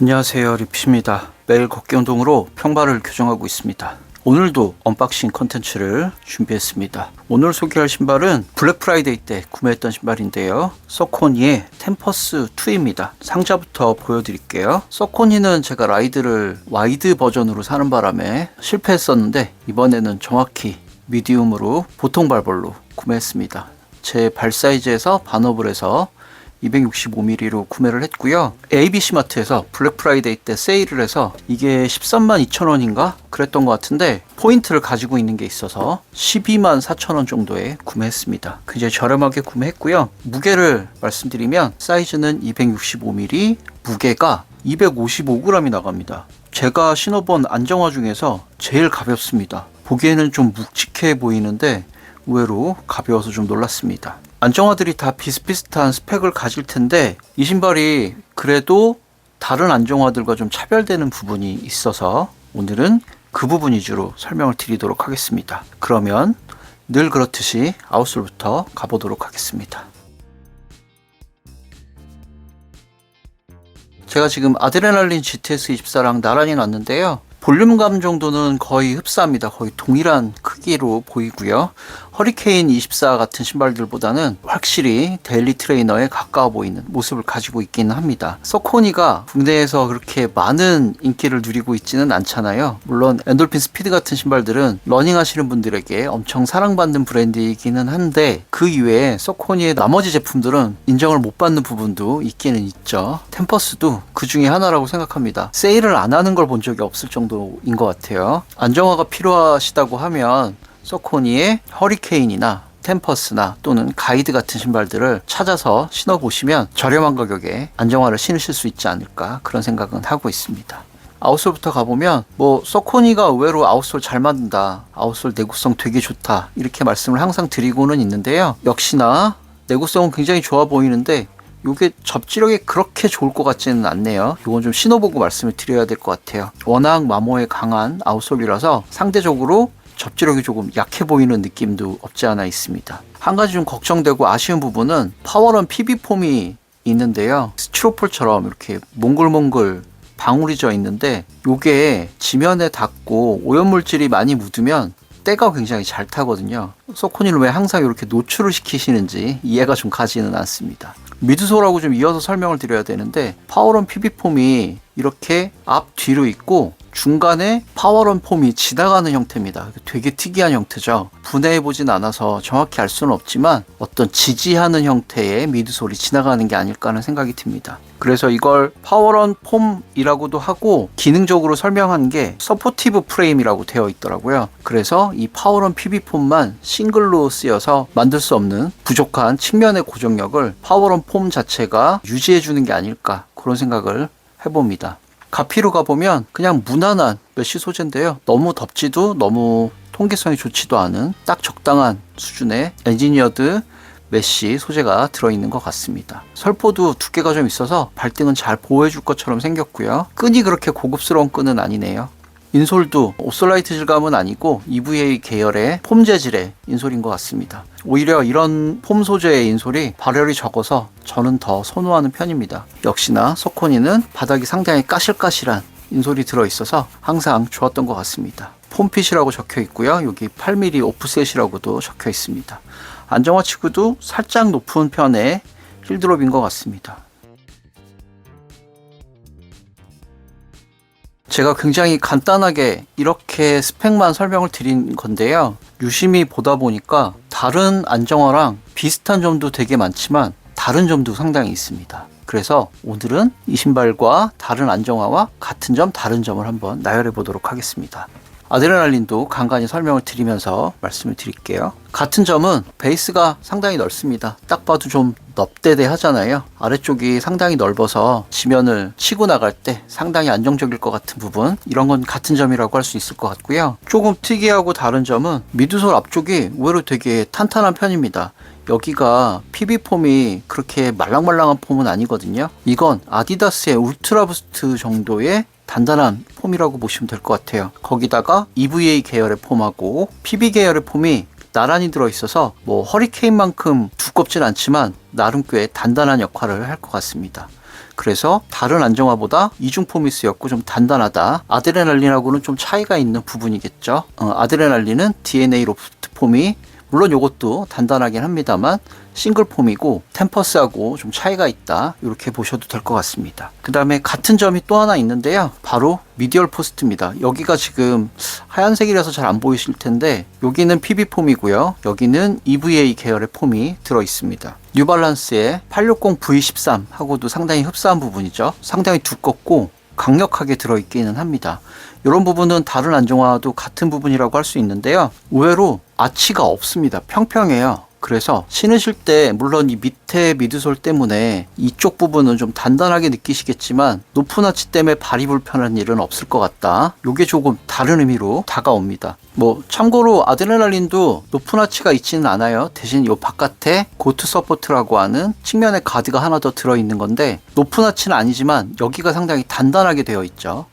안녕하세요 리피입니다. 매일 걷기 운동으로 평발을 교정하고 있습니다. 오늘도 언박싱 컨텐츠를 준비했습니다. 오늘 소개할 신발은 블랙 프라이데이 때 구매했던 신발인데요. 서코니의 템퍼스 2입니다. 상자부터 보여드릴게요. 서코니는 제가 라이드를 와이드 버전으로 사는 바람에 실패했었는데 이번에는 정확히 미디움으로 보통 발볼로 구매했습니다. 제 발 사이즈에서 반업을 해서 265mm로 구매를 했고요. ABC 마트에서 블랙 프라이데이 때 세일을 해서 이게 13만 2천 원인가 그랬던 것 같은데 포인트를 가지고 있는 게 있어서 12만 4천 원 정도에 구매했습니다. 굉장히 저렴하게 구매했고요. 무게를 말씀드리면 사이즈는 265mm, 무게가 255g이 나갑니다. 제가 신어본 안정화 중에서 제일 가볍습니다. 보기에는 좀 묵직해 보이는데 의외로 가벼워서 좀 놀랐습니다. 안정화들이 다 비슷비슷한 스펙을 가질 텐데 이 신발이 그래도 다른 안정화들과 좀 차별되는 부분이 있어서 오늘은 그 부분 위주로 설명을 드리도록 하겠습니다. 그러면 늘 그렇듯이 아웃솔부터 가보도록 하겠습니다. 제가 지금 아드레날린 GTS 24랑 나란히 놨는데요. 볼륨감 정도는 거의 흡사합니다. 거의 동일한 크기로 보이고요. 허리케인 24 같은 신발들보다는 확실히 데일리 트레이너에 가까워 보이는 모습을 가지고 있기는 합니다. 서코니가 국내에서 그렇게 많은 인기를 누리고 있지는 않잖아요. 물론 엔돌핀 스피드 같은 신발들은 러닝 하시는 분들에게 엄청 사랑받는 브랜드이기는 한데 그 이외에 서코니의 나머지 제품들은 인정을 못 받는 부분도 있기는 있죠. 템퍼스도 그 중에 하나라고 생각합니다. 세일을 안 하는 걸 본 적이 없을 정도인 것 같아요. 안정화가 필요하시다고 하면 서코니의 허리케인이나 템퍼스나 또는 가이드 같은 신발들을 찾아서 신어보시면 저렴한 가격에 안정화를 신으실 수 있지 않을까 그런 생각은 하고 있습니다. 아웃솔부터 가보면 뭐 서코니가 의외로 아웃솔 잘 만든다 아웃솔 내구성 되게 좋다 이렇게 말씀을 항상 드리고는 있는데요 역시나 내구성은 굉장히 좋아 보이는데 이게 접지력이 그렇게 좋을 것 같지는 않네요. 이건 좀 신어보고 말씀을 드려야 될 것 같아요. 워낙 마모에 강한 아웃솔이라서 상대적으로 접지력이 조금 약해 보이는 느낌도 없지 않아 있습니다. 한 가지 좀 걱정되고 아쉬운 부분은 파워런 PB 폼이 있는데요. 스티로폴처럼 이렇게 몽글몽글 방울이 져 있는데 이게 지면에 닿고 오염물질이 많이 묻으면 때가 굉장히 잘 타거든요. 소코니를 왜 항상 이렇게 노출을 시키시는지 이해가 좀 가지는 않습니다. 미드솔하고 좀 이어서 설명을 드려야 되는데 파워런 PB폼이 이렇게 앞 뒤로 있고 중간에 파워런 폼이 지나가는 형태입니다. 되게 특이한 형태죠. 분해해 보진 않아서 정확히 알 수는 없지만 어떤 지지하는 형태의 미드솔이 지나가는 게 아닐까 하는 생각이 듭니다. 그래서 이걸 파워런 폼이라고도 하고 기능적으로 설명한 게 서포티브 프레임이라고 되어 있더라고요. 그래서 이 파워런 PB 폼만 싱글로 쓰여서 만들 수 없는 부족한 측면의 고정력을 파워런 폼 자체가 유지해 주는 게 아닐까 그런 생각을 해봅니다. 가피로 가보면 그냥 무난한 메쉬 소재인데요. 너무 덥지도 너무 통기성이 좋지도 않은 딱 적당한 수준의 엔지니어드 메쉬 소재가 들어있는 것 같습니다. 설포도 두께가 좀 있어서 발등은 잘 보호해줄 것처럼 생겼고요. 끈이 그렇게 고급스러운 끈은 아니네요. 인솔도 옵솔라이트 질감은 아니고 EVA 계열의 폼 재질의 인솔인 것 같습니다. 오히려 이런 폼 소재의 인솔이 발열이 적어서 저는 더 선호하는 편입니다. 역시나 소코니는 바닥이 상당히 까실까실한 인솔이 들어있어서 항상 좋았던 것 같습니다. 폼핏이라고 적혀 있고요. 여기 8mm 오프셋이라고도 적혀 있습니다. 안정화 치구도 살짝 높은 편의 힐드롭인 것 같습니다. 제가 굉장히 간단하게 이렇게 스펙만 설명을 드린 건데요. 유심히 보다 보니까 다른 안정화랑 비슷한 점도 되게 많지만 다른 점도 상당히 있습니다. 그래서 오늘은 이 신발과 다른 안정화와 같은 점, 다른 점을 한번 나열해 보도록 하겠습니다. 아드레날린도 간간히 설명을 드리면서 말씀을 드릴게요. 같은 점은 베이스가 상당히 넓습니다. 딱 봐도 좀 넙대대 하잖아요. 아래쪽이 상당히 넓어서 지면을 치고 나갈 때 상당히 안정적일 것 같은 부분 이런 건 같은 점이라고 할 수 있을 것 같고요. 조금 특이하고 다른 점은 미드솔 앞쪽이 의외로 되게 탄탄한 편입니다. 여기가 PB 폼이 그렇게 말랑말랑한 폼은 아니거든요. 이건 아디다스의 울트라 부스트 정도의 단단한 폼이라고 보시면 될 것 같아요. 거기다가 EVA 계열의 폼하고 PB 계열의 폼이 나란히 들어있어서 뭐 허리케인만큼 두껍진 않지만 나름 꽤 단단한 역할을 할 것 같습니다. 그래서 다른 안정화보다 이중폼이 쓰였고 좀 단단하다. 아드레날린하고는 좀 차이가 있는 부분이겠죠. 어, 아드레날린은 DNA 로프트 폼이 물론 이것도 단단하긴 합니다만 싱글 폼이고 템퍼스하고 좀 차이가 있다. 이렇게 보셔도 될 것 같습니다. 그 다음에 같은 점이 또 하나 있는데요. 바로 미디얼 포스트입니다. 여기가 지금 하얀색이라서 잘 안 보이실 텐데 여기는 PB 폼이고요. 여기는 EVA 계열의 폼이 들어 있습니다. 뉴발란스의 860V13 하고도 상당히 흡사한 부분이죠. 상당히 두껍고 강력하게 들어있기는 합니다. 이런 부분은 다른 안정화도 같은 부분이라고 할 수 있는데요. 의외로 아치가 없습니다. 평평해요. 그래서 신으실 때 물론 이 밑에 미드솔 때문에 이쪽 부분은 좀 단단하게 느끼시겠지만 높은 아치 때문에 발이 불편한 일은 없을 것 같다. 요게 조금 다른 의미로 다가옵니다. 뭐 참고로 아드레날린도 높은 아치가 있지는 않아요. 대신 요 바깥에 고트 서포트라고 하는 측면에 가드가 하나 더 들어 있는 건데 높은 아치는 아니지만 여기가 상당히 단단하게 되어 있죠.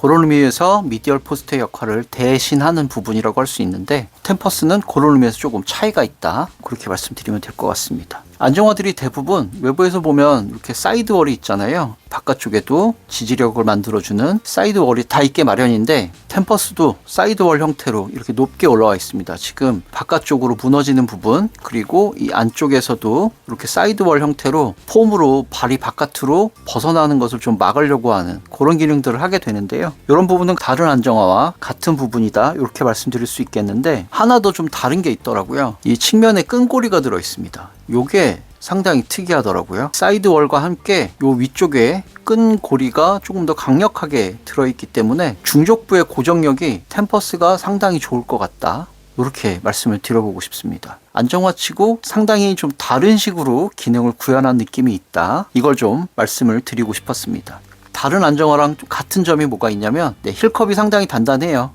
그런 의미에서 미디얼 포스트의 역할을 대신하는 부분이라고 할 수 있는데 템퍼스는 그런 의미에서 조금 차이가 있다. 그렇게 말씀드리면 될 것 같습니다. 안정화들이 대부분 외부에서 보면 이렇게 사이드월이 있잖아요 바깥쪽에도 지지력을 만들어주는 사이드월이 다 있게 마련인데 템퍼스도 사이드월 형태로 이렇게 높게 올라와 있습니다. 지금 바깥쪽으로 무너지는 부분 그리고 이 안쪽에서도 이렇게 사이드월 형태로 폼으로 발이 바깥으로 벗어나는 것을 좀 막으려고 하는 그런 기능들을 하게 되는데요. 이런 부분은 다른 안정화와 같은 부분이다. 이렇게 말씀드릴 수 있겠는데 하나 더 좀 다른 게 있더라고요. 이 측면에 끈고리가 들어 있습니다. 요게 상당히 특이하더라고요. 사이드월과 함께 요 위쪽에 끈 고리가 조금 더 강력하게 들어있기 때문에 중족부의 고정력이 템퍼스가 상당히 좋을 것 같다. 이렇게 말씀을 드려보고 싶습니다. 안정화치고 상당히 좀 다른 식으로 기능을 구현한 느낌이 있다. 이걸 좀 말씀을 드리고 싶었습니다. 다른 안정화랑 좀 같은 점이 뭐가 있냐면 네, 힐컵이 상당히 단단해요.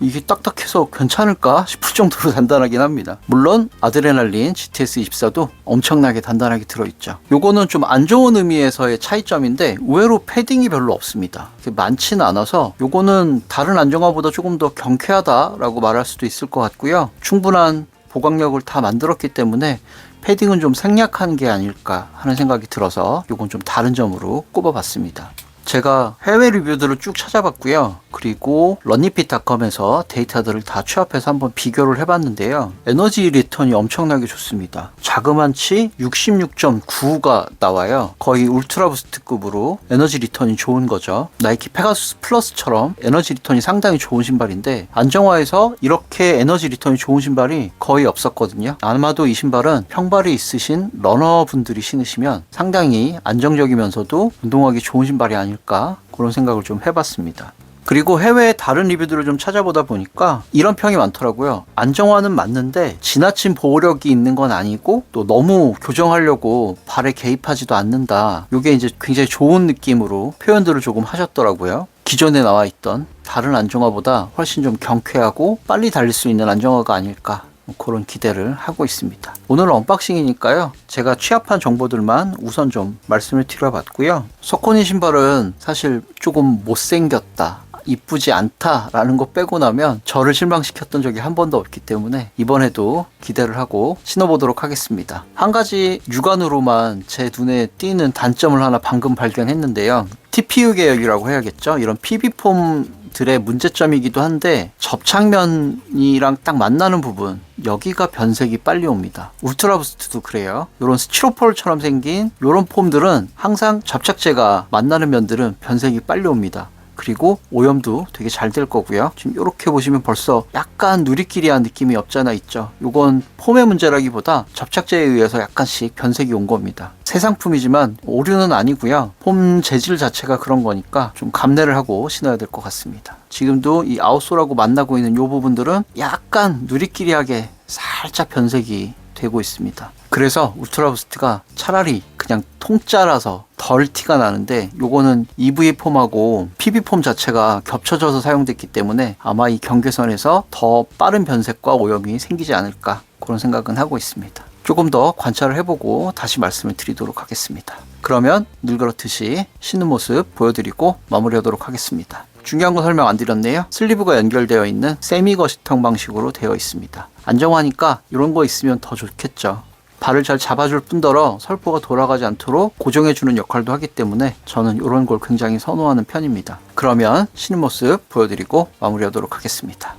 이게 딱딱해서 괜찮을까 싶을 정도로 단단하긴 합니다. 물론 아드레날린 GTS 24도 엄청나게 단단하게 들어있죠. 요거는 좀 안 좋은 의미에서의 차이점인데 의외로 패딩이 별로 없습니다. 많지는 않아서 요거는 다른 안정화보다 조금 더 경쾌하다라고 말할 수도 있을 것 같고요. 충분한 보강력을 다 만들었기 때문에 패딩은 좀 생략한 게 아닐까 하는 생각이 들어서 요건 좀 다른 점으로 꼽아봤습니다. 제가 해외 리뷰들을 쭉 찾아봤고요. 그리고 런니핏닷컴에서 데이터들을 다 취합해서 한번 비교를 해봤는데요. 에너지 리턴이 엄청나게 좋습니다. 자그만치 66.9가 나와요. 거의 울트라 부스트급으로 에너지 리턴이 좋은 거죠. 나이키 페가수스 플러스처럼 에너지 리턴이 상당히 좋은 신발인데 안정화에서 이렇게 에너지 리턴이 좋은 신발이 거의 없었거든요. 아마도 이 신발은 평발이 있으신 러너분들이 신으시면 상당히 안정적이면서도 운동하기 좋은 신발이 아닐까 않을까 그런 생각을 좀 해봤습니다. 그리고 해외 다른 리뷰들을 좀 찾아보다 보니까 이런 평이 많더라고요. 안정화는 맞는데 지나친 보호력이 있는 건 아니고 또 너무 교정하려고 발에 개입하지도 않는다. 이게 이제 굉장히 좋은 느낌으로 표현들을 조금 하셨더라고요. 기존에 나와 있던 다른 안정화보다 훨씬 좀 경쾌하고 빨리 달릴 수 있는 안정화가 아닐까 그런 기대를 하고 있습니다. 오늘은 언박싱이니까요. 제가 취합한 정보들만 우선 좀 말씀을 드려봤고요. 석코니 신발은 사실 조금 못생겼다. 이쁘지 않다라는 거 빼고 나면 저를 실망시켰던 적이 한 번도 없기 때문에 이번에도 기대를 하고 신어보도록 하겠습니다. 한 가지 육안으로만 제 눈에 띄는 단점을 하나 방금 발견했는데요. TPU 계열이라고 해야겠죠. 이런 PB폼 들의 문제점이기도 한데 접착면이랑 딱 만나는 부분 여기가 변색이 빨리 옵니다. 울트라 부스트도 그래요. 이런 스티로폴처럼 생긴 이런 폼들은 항상 접착제가 만나는 면들은 변색이 빨리 옵니다. 그리고 오염도 되게 잘 될 거고요. 지금 이렇게 보시면 벌써 약간 누리끼리한 느낌이 없잖아 있죠. 이건 폼의 문제라기보다 접착제에 의해서 약간씩 변색이 온 겁니다. 새 상품이지만 오류는 아니고요. 폼 재질 자체가 그런 거니까 좀 감내를 하고 신어야 될 것 같습니다. 지금도 이 아웃솔하고 만나고 있는 이 부분들은 약간 누리끼리하게 살짝 변색이 되고 있습니다. 그래서 울트라 부스트가 차라리 그냥 통짜라서 덜 티가 나는데 요거는 EV 폼하고 PB 폼 자체가 겹쳐져서 사용됐기 때문에 아마 이 경계선에서 더 빠른 변색과 오염이 생기지 않을까 그런 생각은 하고 있습니다. 조금 더 관찰을 해보고 다시 말씀을 드리도록 하겠습니다. 그러면 늘 그렇듯이 신는 모습 보여드리고 마무리하도록 하겠습니다. 중요한 거 설명 안 드렸네요. 슬리브가 연결되어 있는 세미 거시통 방식으로 되어 있습니다. 안정화니까 이런 거 있으면 더 좋겠죠. 발을 잘 잡아줄 뿐더러 설포가 돌아가지 않도록 고정해주는 역할도 하기 때문에 저는 이런 걸 굉장히 선호하는 편입니다. 그러면 신은 모습 보여드리고 마무리하도록 하겠습니다.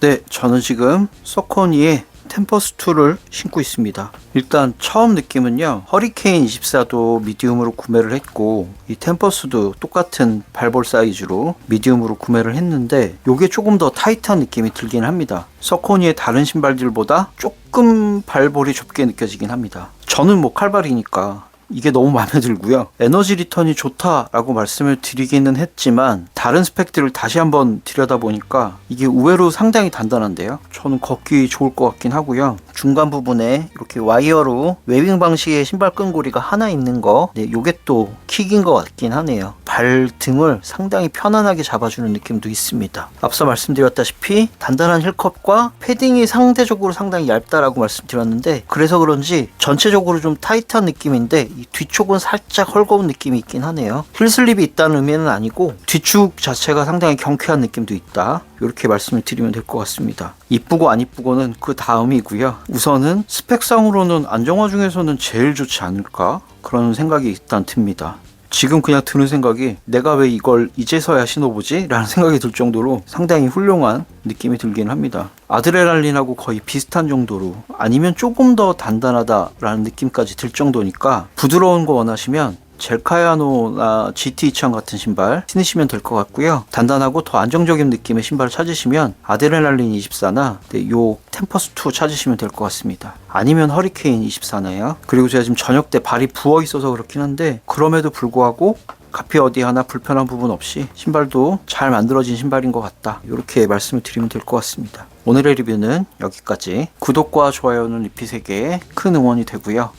네, 저는 지금 서코니의 템퍼스 2를 신고 있습니다. 일단 처음 느낌은요. 허리케인 24도 미디움으로 구매를 했고 이 템퍼스도 똑같은 발볼 사이즈로 미디움으로 구매를 했는데 이게 조금 더 타이트한 느낌이 들긴 합니다. 서코니의 다른 신발들보다 조금 발볼이 좁게 느껴지긴 합니다. 저는 뭐 칼발이니까 이게 너무 마음에 들고요. 에너지 리턴이 좋다라고 말씀을 드리기는 했지만 다른 스펙들을 다시 한번 들여다보니까 이게 의외로 상당히 단단한데요. 저는 걷기 좋을 것 같긴 하고요. 중간 부분에 이렇게 와이어로 웨빙 방식의 신발 끈고리가 하나 있는 거, 네, 요게 또 킥인 것 같긴 하네요. 발등을 상당히 편안하게 잡아주는 느낌도 있습니다. 앞서 말씀드렸다시피 단단한 힐컵과 패딩이 상대적으로 상당히 얇다라고 말씀드렸는데 그래서 그런지 전체적으로 좀 타이트한 느낌인데 이 뒤쪽은 살짝 헐거운 느낌이 있긴 하네요. 힐슬립이 있다는 의미는 아니고 뒤축 자체가 상당히 경쾌한 느낌도 있다. 이렇게 말씀을 드리면 될 것 같습니다. 이쁘고 안 이쁘고는 그 다음이고요. 우선은 스펙상으로는 안정화 중에서는 제일 좋지 않을까 그런 생각이 일단 듭니다. 지금 그냥 드는 생각이 내가 왜 이걸 이제서야 신어보지? 라는 생각이 들 정도로 상당히 훌륭한 느낌이 들긴 합니다. 아드레날린하고 거의 비슷한 정도로 아니면 조금 더 단단하다라는 느낌까지 들 정도니까 부드러운 거 원하시면 젤카야노나 GT2000 같은 신발 신으시면 될 것 같고요. 단단하고 더 안정적인 느낌의 신발을 찾으시면 아드레날린 24나 네, 요 템퍼스 2 찾으시면 될 것 같습니다. 아니면 허리케인 24나요. 그리고 제가 지금 저녁 때 발이 부어 있어서 그렇긴 한데 그럼에도 불구하고 카피 어디 하나 불편한 부분 없이 신발도 잘 만들어진 신발인 것 같다. 이렇게 말씀을 드리면 될 것 같습니다. 오늘의 리뷰는 여기까지. 구독과 좋아요는 리핏에게 큰 응원이 되고요.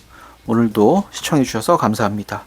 오늘도 시청해주셔서 감사합니다.